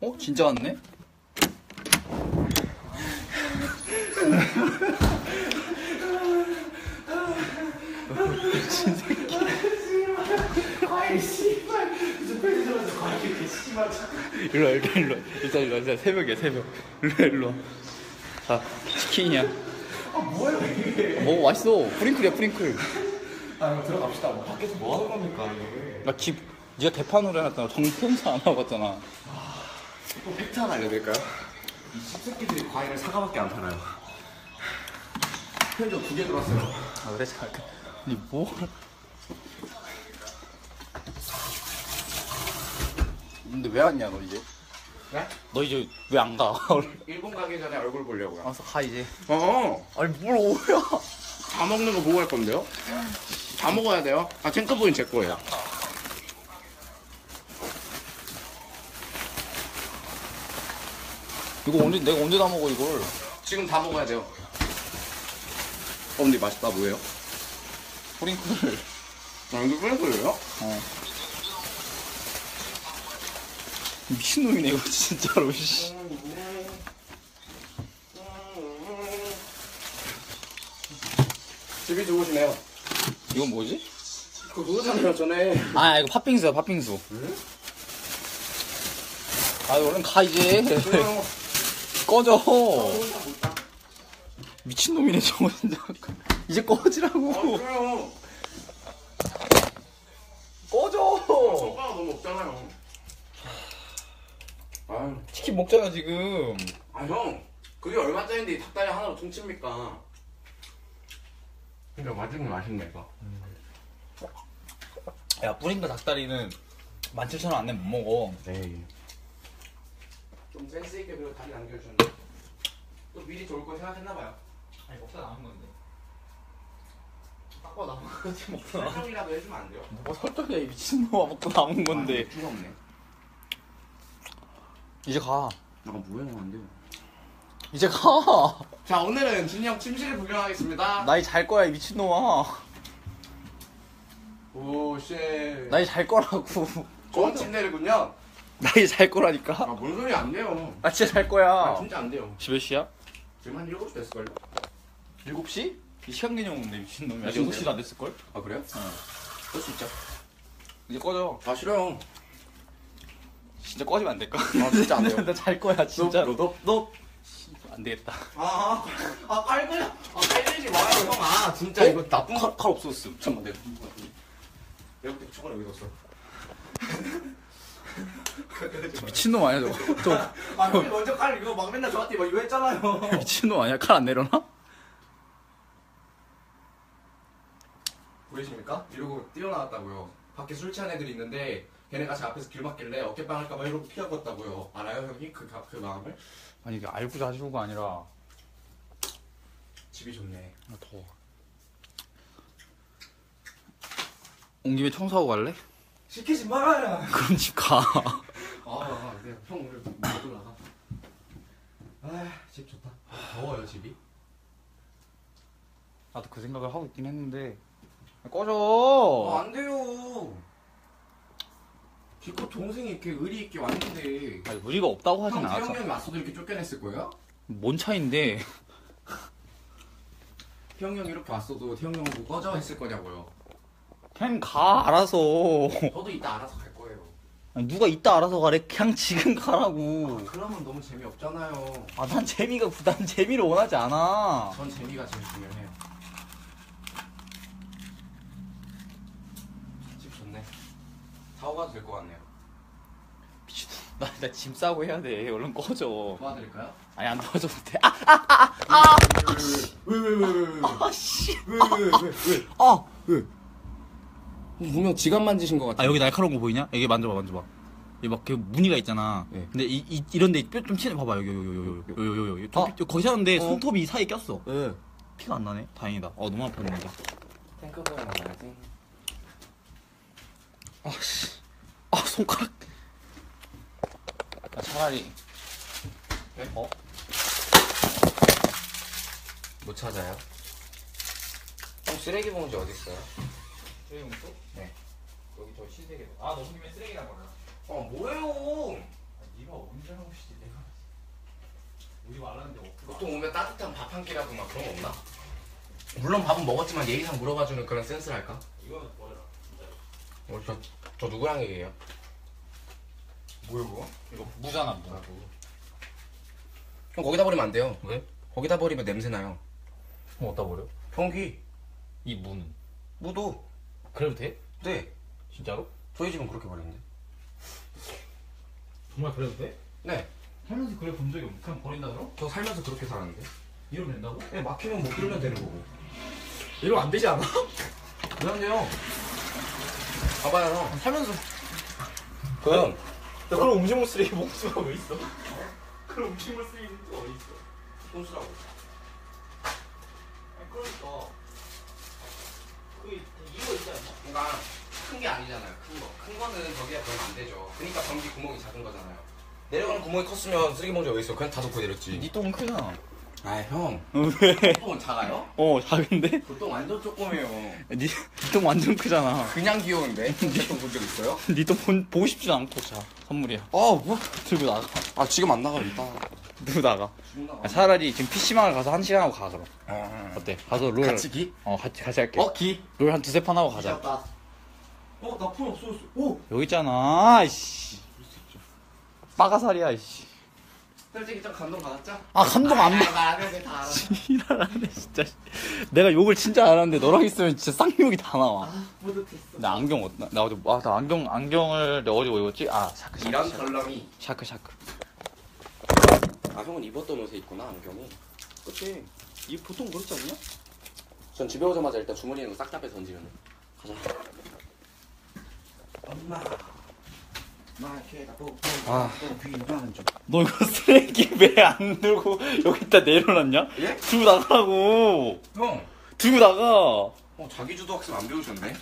어? 진짜 왔네? 과일 씨발 무슨 편의점에서 과일 이렇게 씨발 일로 와, 일로 와, 일로 와. 일단 일로 와. 일단 새벽이야, 새벽. 일로 와, 일로 와. 자, 치킨이야. 아 뭐야 이게 먹어, 맛있어. 프링클이야, 프링클. 아 이거 들어갑시다 뭐 밖에서 뭐 하는 겁니까 이게 나 집, 네가 개판으로 해놨잖아. 정편사 안 하고 갔잖아. 또 팩트 하나 알려드릴까요? 이 씹새끼들이 과일을 사과밖에 안 팔아요 편의점 두개 들어왔어요 아, 그래, 잠깐. 아니, 뭐. 근데 왜 왔냐, 너 이제? 네? 너 이제 왜 안 가? 일본 가기 전에 얼굴 보려고요 알았어, 가, 이제. 어, 아니, 뭘 오야. 다 먹는 거 보고 갈 건데요? 다 먹어야 돼요? 아, 탱크보인 제 거예요. 이거 언제, 내가 언제 다 먹어, 이걸? 지금 다 먹어야 돼요. 어, 근데 맛있다, 뭐예요? 프링클. 아, 이거 끓는 거예요? 어. 미친놈이네, 이거, 진짜로, 씨. 집이 좋으시네요. 이건 뭐지? 그거 그거잖아요, 전에. 아, 이거 팥빙수야, 팥빙수. 아, 얼른 가, 이제. 꺼져. 미친놈이네, 저거, 진짜. 이제 꺼지라고. 아, 그래요. 꺼져. 오빠가 너무 없잖아요. 아유, 치킨 먹잖아, 지금. 아, 형. 그게 얼마짜리인데 이 닭다리 하나로 퉁칩니까? 근데 맛있긴 맛있네, 이거. 야, 뿌린 거 닭다리는 17,000원 안 내면 못 먹어. 에이. 좀 센스 있게 그리고 다리 남겨주셨는데. 또 미리 좋을 거 생각했나봐요. 아니, 먹다 남은 건데. 딱 봐, 남은 거지, 먹다 설정이라도 해주면 안 돼요? 뭐 설정이야, 이 미친놈아, 먹고 남은 건데. 아, 없네. 이제 가. 아, 뭐야, 안 돼요. 이제 가. 자, 오늘은 진이 형 침실을 구경하겠습니다. 나이 잘 거야, 이 미친놈아. 오, 쉣. 나이 잘 거라고. 좋은 침대를군요. 나이 잘 거라니까. 아, 뭔 소리 안 돼요. 나 진짜 잘 거야. 아, 진짜 안 돼요. 몇 시야? 지금 한 7시 됐을걸요? 7시? 이 시간 개념 없네, 미친놈이야. 아, 지금 6시도 안 됐을걸? 아, 그래요? 어. 그럴 수 있죠. 이제 꺼져. 아, 싫어요. 진짜 꺼지면 안 될까? 아, 진짜 안 돼요. 나 잘 거야, 진짜. 너, 너, 너. 안 되겠다. 아, 아, 깔거야. 아, 깔리지 마요, 형. 아, 진짜 어? 이거 나쁜 거. 칼, 칼 없었음. 잠깐만, 내가? 내가 그때 초반에 여기 뒀어. 저 미친놈 아니야, 저거? 저 아, 형이 먼저 깔 이거 막 맨날 저한테 막 이거 했잖아요. 미친놈 아니야? 칼 안 내려놔? 보이십니까? 이러고 뛰어나왔다고요. 밖에 술 취한 애들이 있는데 걔네가 제 앞에서 길 막길래 어깨빵 할까봐 이러고 피하고 왔다고요. 알아요, 형이? 그, 가- 그 마음을? 아니, 이게 알고 자시고가 아니라. 집이 좋네. 아, 더워. 온 김에 청소하고 갈래? 시키지 말아야. 그럼 집 가. 아, 내가 형 오늘 못 올라가. 아, 집 좋다. 더워요, 집이? 나도 그 생각을 하고 있긴 했는데. 꺼져! 어, 안 돼요. 기껏 동생이 이렇게 의리 있게 왔는데. 아니, 우리가 없다고 하진 형, 않았어. 태형 형이 왔어도 이렇게 쫓겨냈을 거예요? 뭔 차인데? 태형 형이 이렇게 왔어도 태형 형은 뭐 꺼져 했을 거냐고요. 그냥 가, 알아서. 저도 이따 알아서 갈 거예요. 아니, 누가 이따 알아서 가래? 그냥 지금 가라고. 그러면 너무 재미없잖아요. 아, 난 재미가, 부- 난 재미를 원하지 않아. 전 재미가 제일 중요해요. 집 좋네. 사고 가도 될 것 같네요. 미친놈. 나, 나 짐 싸고 해야 돼. 얼른 꺼져. 도와드릴까요? 아니, 안 도와줘도 돼. 아! 왜왜 왜 왜 왜 아, 씨. 왜 왜왜 아! 분명 지갑 만지신 것 같아. 아, 여기 날카로운 거 보이냐? 여기 만져봐, 만져봐. 여기 막, 그 무늬가 있잖아. 네. 근데 이, 이, 이런 데 뼈좀 치네. 봐봐, 여기, 여기, 여기, 여기, 여기, 여기, 여기. 여기. 아. 거기 셨는데 어. 손톱이 이 사이 에 꼈어. 네. 피가 안 나네. 다행이다. 어, 너무 아팠는데. 탱크보이 나가야지. 아, 씨. 아, 손가락. 아, 차라리. 네? 어? 못 찾아요? 형 쓰레기 봉지 어디 있어요? 쓰레기 봉투? 네. 여기 저 시세계. 아, 너무 김에 쓰레기나 버려. 아 뭐예요? 아, 네가 네가 언제 하고 싶지 내가 오지 말라는데 어떻게 보통 오면 따뜻한 밥 한 끼라도 막 그런 거 없나? 물론 밥은 먹었지만 예의상 물어봐주는 그런 센스랄까? 이거는 버려라 어, 저, 저 누구랑 얘기해요? 뭐야 그거? 이거 무잖아 무 형 거기다 버리면 안 돼요 왜? 거기다 버리면 냄새 나요 그럼 어디다 버려? 변기 이 무는 무도 그래도 돼? 네 진짜로? 저희 집은 그렇게 버리는데 정말 그래도 돼? 네 살면서 그래 본 적이 없어 그냥 버린다 그럼? 저 살면서 그렇게 살았는데 이러면 된다고? 네 막히면 못 들면 되는 거고 이러면 안 되지 않아? 왜안 돼요? 봐봐요 형 살면서 그럼 나 그럼 음식물 쓰레기 목수가 왜 있어? 그럼 음식물 쓰레기 목수가 왜 있어? 손수라고 아니 그러니까 그 그러니까 큰게 아니잖아요. 큰 거. 큰 거는 저기가 그러면 안 되죠. 그러니까 변기 구멍이 작은 거잖아요. 내려가는 구멍이 컸으면 쓰레기 봉지가 왜 있어? 그냥 다 덮고 내렸지. 네 똥은 크잖아. 아 형. 왜? 똥은 작아요? 어 작은데? 그똥 완전 조그매요. 니똥 완전 크잖아. 그냥 귀여운데? 제똥 본적 있어요? 니똥 보고 싶지도 않고 자 선물이야. 아 뭐? 들고 나가. 아 지금 안 나가 이따 들고 나가? 지금 나가? 야, 차라리 지금 PC방을 가서 한 시간 하고 가 그럼. 아, 어때? 가서 롤 같이 기? 어 같이 같이 할게. 어 기? 롤 한 두세 판 하고 가자. 어나 폰 없어졌어. 오! 여기 있잖아 이씨. 빠가살이야 이씨. 솔직히 좀 감동 받았죠? 아 감동 안 받. 아, 나는 다 알아. 지랄하네 진짜. 내가 욕을 진짜 안 하는데 너랑 있으면 진짜 쌍욕이 다 나와. 아 뿌듯했어. 나 안경 어나 나 어제 아나 안경 안경을 내가 어제 뭐 입었지 아 샤크 샤크 이런 덜렁이. 샤크 샤크 아 형은 입었던 옷에 있구나 안경이 그치 이 보통 그렇지 않냐? 전 집에 오자마자 일단 주머니에 있는 거싹 다빼 던지면 가자 엄마 마케가 아. 비만 좀 너 이거 쓰레기 왜 안 들고 여기다 내려놨냐? 예? 들고 나가라고 형! 들고 나가 어, 자기 주도 학습 안 배우셨네?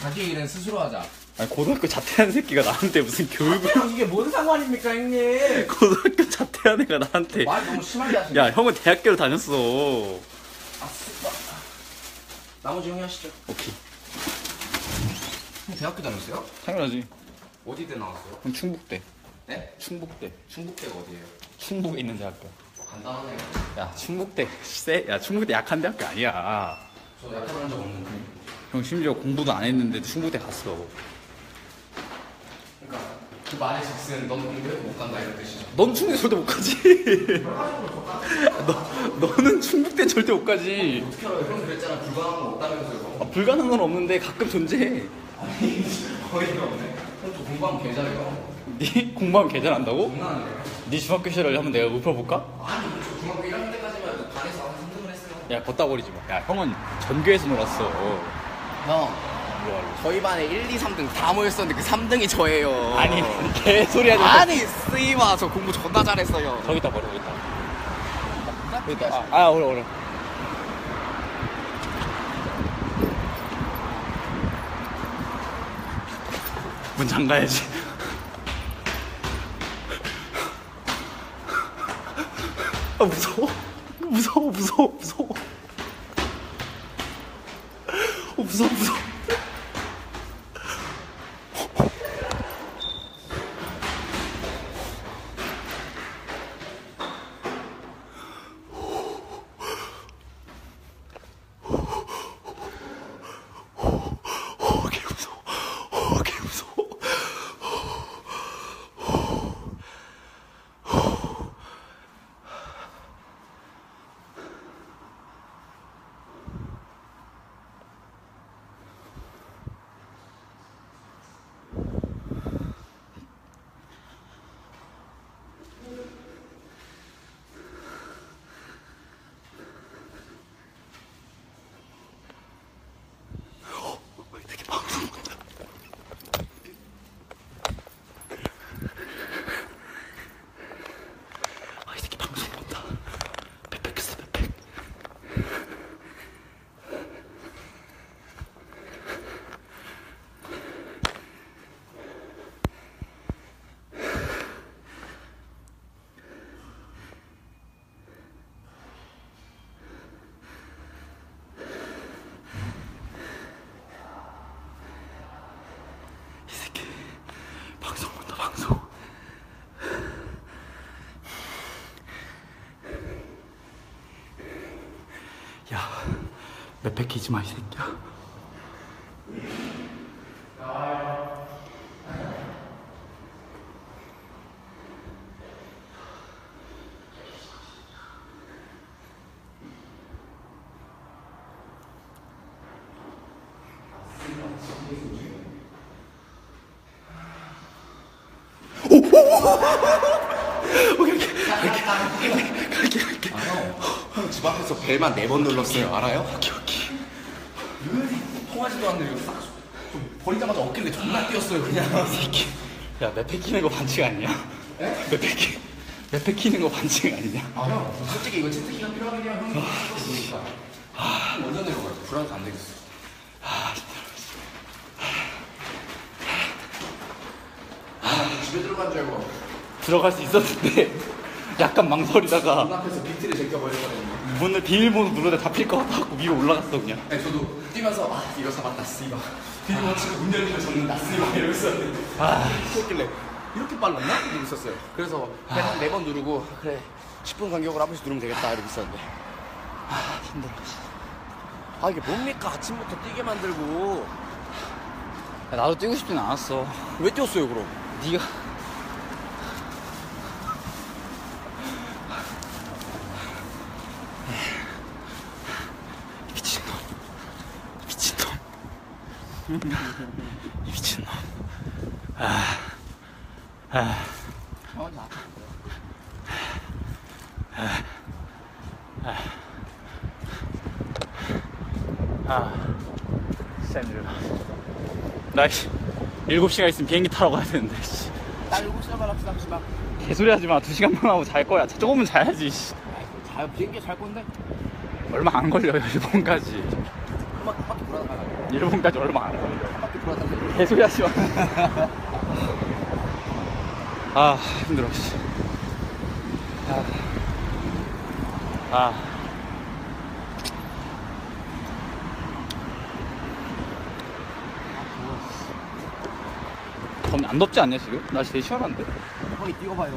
자기 일은 스스로 하자 아니 고등학교 자퇴한 새끼가 나한테 무슨 교육을 형 이게 뭔 상관입니까 형님? 고등학교 자퇴한 애가 나한테. 말 너무 심하게 하시네. 야 형은 대학교를 다녔어. 아, 쓰바. 나머지 형이 하시죠. 오케이. 형 대학교 다녔어요? 당연하지. 어디대 나왔어요? 그럼 충북대. 네? 충북대. 충북대가 어디예요? 충북에 있는 대학교. 간단하네요 야 충북대. 쎄? 야 충북대 약한 대학교 아니야. 저 약간 한적 없는데. 형 심지어 공부도 안 했는데 충북대 갔어 그 말의 즉슨 넌 공부해 못 간다 이런 뜻이죠. 넌 충북대 절대 못 가지. 너, 너는 충북대 절대 못 가지. 어떻게 알아요? 형 그랬잖아. 불가능한 거 없다면서요 아, 불가능한 건 없는데 가끔 존재해. 어이가 없네. 형저 공부하면 개 잘해요. 네 공부하면? 장난하네요 네 중학교 시절을 한번 내가 읊어볼까? 아니 저 중학교 1학년 때까지만 해도 반에서 한 3등을 했어요 야 걷다 버리지 마 야 형은 전교에서 놀았어. 형 일로. 저희 반에 1, 2, 3등 다 모였었는데 그 3등이 저예요. 와. 아니 개소리 하지 마. 아니 쓰이마 저 공부 존나 잘했어요. 저기 있다 버려 여기 있다. 여기 있다. 아, 아 오래 오래 문 잠가야지. 아 무서워. 무서워 무서워 무서워. 어, 무서워 무서워 어, 개 무서워 어, 개 무서워 되게 방송 본다. 아, 이 새끼 방송 본다. 백팩 했어, 백팩. 이 새끼 방송 본다, 방송. 내 패키지 마이 새끼야. 형 집 앞에서 벨만 네 번 눌렀어요. 알아요? 오케이 오케이. 통하지도 않는데 이거 싹 좀 버리자마자 어깨를 존나 뛰었어요 그냥. 새끼. 야, 내 패키는 거 반칙 아니냐? 내 패키. 내 패키는 거 반칙 아니냐? 아 형, 솔직히 이거 채택기가 필요하긴 해요. 형이 찍었으니까. 아, 먼저 내려가요. 불안해서 안 되겠어. 아, 나 집에 들어간 줄 알고 들어갈 수 있었는데 약간 망설이다가 눈앞에서 비트를 제껴버려버렸네. 문을 비밀번호 누르다 잡힐 것 같아갖고 위로 올라갔어 그냥. 아니, 저도 뛰면서 아 이거 잡았다 씨발. 비밀번호 치고 문 열리면 접는다 씨발 이러고 있었는데. 아, 있었길래 이렇게 빨랐나? 이러고 있었어요. 그래서 그냥 네번 누르고 그래 10분 간격으로 한 번씩 누르면 되겠다 이러고 있었는데. 아, 힘들어. 아 이게 뭡니까 아침부터 뛰게 만들고 야, 나도 뛰고 싶진 않았어. 왜 뛰었어요 그럼? 네가 미친놈 미친놈 이 미친놈 어, 나. 아 진짜 힘들어 나 씨, 7시간 있으면 비행기 타러 가야 되는데 씨. 나 일곱 시간만 합시다 씨발. 개소리 하지 마 2시간만 하고 잘 거야 조금은 자야지 씨. 자 비행기 잘 건데. 얼마 안 걸려요 일본까지 한 바퀴 한 바퀴 돌아다가. 일본 까지 얼마 안 걸려. 개소리 하지 마. 아, 힘들어, 씨. 아. 아. 덥, 안 덥지 않냐, 지금? 날씨 되게 시원한데? 형이 뛰어봐요.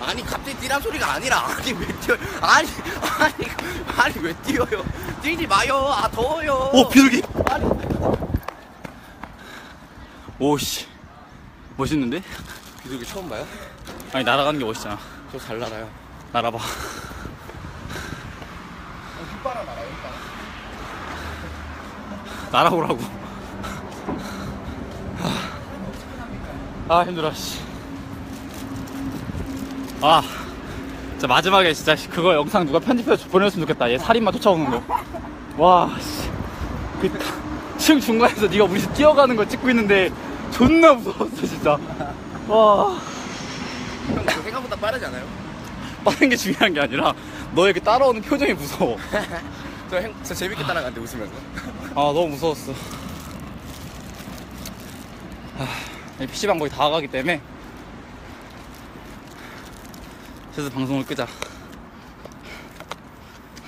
아니 갑자기 뛰란 소리가 아니라 아니 왜 뛰어? 아니 아니 아니 왜 뛰어요? 뛰지 마요. 아 더워요. 오, 비둘기! 아니 오, 씨. 멋있는데? 비둘기 처음 봐요? 아니, 날아가는 게 멋있잖아. 저 잘 날아요. 날아봐. 휘바람 날아요. 날아오라고. 아, 힘들어, 씨. 아, 진짜 마지막에 진짜 그거 영상 누가 편집해서 보내줬으면 좋겠다. 얘 살인마 쫓아오는 거. 와, 씨. 그, 층 중간에서 네가 우리 뛰어가는 거 찍고 있는데 존나 무서웠어, 진짜. 와, 형 이거 생각보다 빠르지 않아요? 빠른 게 중요한 게 아니라 너의 그 따라오는 표정이 무서워. 저, 행, 저 재밌게 따라가는데 웃으면서. 아 너무 무서웠어 아, PC방 거의 다 가기 때문에 그래서 방송을 끄자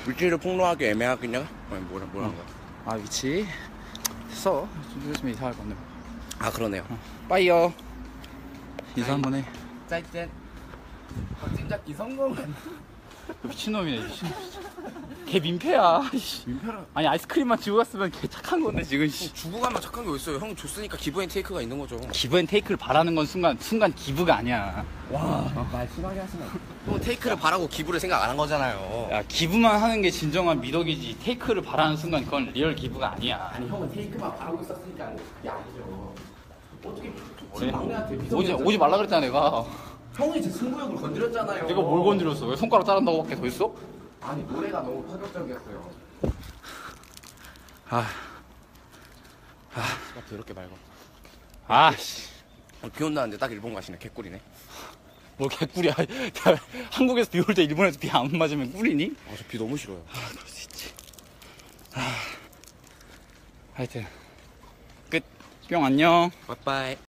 위치를 폭로하기 애매하겠냐? 아니 뭐라 뭐라는 거야? 아 위치 됐어 좀 있으면 이사할 건데 아 그러네요. 빠이요 인사 한번 해 짜이짠. 박진잡기 성공은. 미친놈이네 미친놈 걔 민폐야 씨. 민폐라. 아니 아이스크림만 지고 갔으면 걔 착한 건데 지금 씨. 주고 가면 착한 게 어딨어요? 형 줬으니까 기브앤 테이크가 있는 거죠. 기브앤 테이크를 바라는 건 순간 순간 기브가 아니야 와, 말 심하게 하시네. 형 테이크를 바라고 기부를 생각 안 한 거잖아요. 야 기브만 하는 게 진정한 미덕이지 테이크를 바라는 순간 그건 리얼 기브가 아니야 아니 형은 테이크만 바라고 있었으니까 그게 아니죠. 어떻게 오지, 막내한테 오지, 오지 말라 그랬잖아 내가 형이 제 승부욕을 건드렸잖아요. 내가 뭘 건드렸어 왜 손가락 자른다고 밖에 더 있어? 아니 노래가 너무 파격적이었어요. 아, 아, 더럽게 말고. 아씨 어, 비 온다는데 딱 일본 가시네. 개꿀이네. 뭘 개꿀이야 한국에서 비 올 때 일본에서 비 안 맞으면 꿀이니? 아, 저 비 너무 싫어요. 그럴 수 있지 아, 하여튼 끝 뿅 안녕 빠빠이.